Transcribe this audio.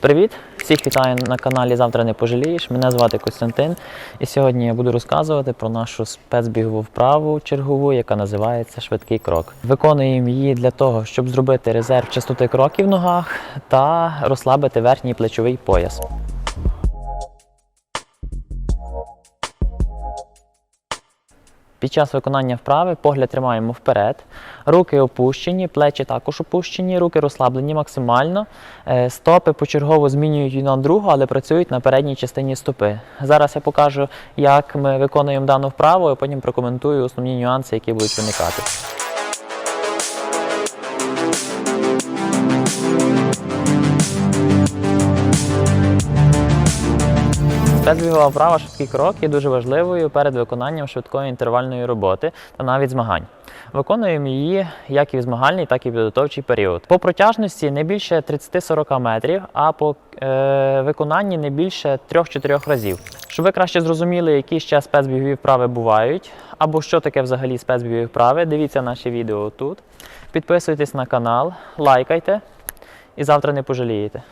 Привіт! Всіх вітаю на каналі Завтра не пожалієш. Мене звати Костянтин. І сьогодні я буду розказувати про нашу спецбігову вправу чергову, яка називається швидкий крок. Виконуємо її для того, щоб зробити резерв частоти кроків в ногах та розслабити верхній плечовий пояс. Під час виконання вправи погляд тримаємо вперед, руки опущені, плечі також опущені, руки розслаблені максимально. Е, Стопи почергово змінюють одна другу, але працюють на передній частині стопи. Зараз я покажу, як ми виконуємо дану вправу, і потім прокоментую основні нюанси, які будуть виникати. Спецбігова вправа швидкий крок є дуже важливою перед виконанням швидкої інтервальної роботи та навіть змагань. Виконуємо її як і в змагальний, так і в підготовчий період. По протяжності не більше 30-40 метрів, а по е, виконанні не більше 3-4 разів. Щоб ви краще зрозуміли, які ще спецбігові вправи бувають, або що таке взагалі спецбігові вправи, дивіться наші відео тут. Підписуйтесь на канал, лайкайте і завтра не пожалієте.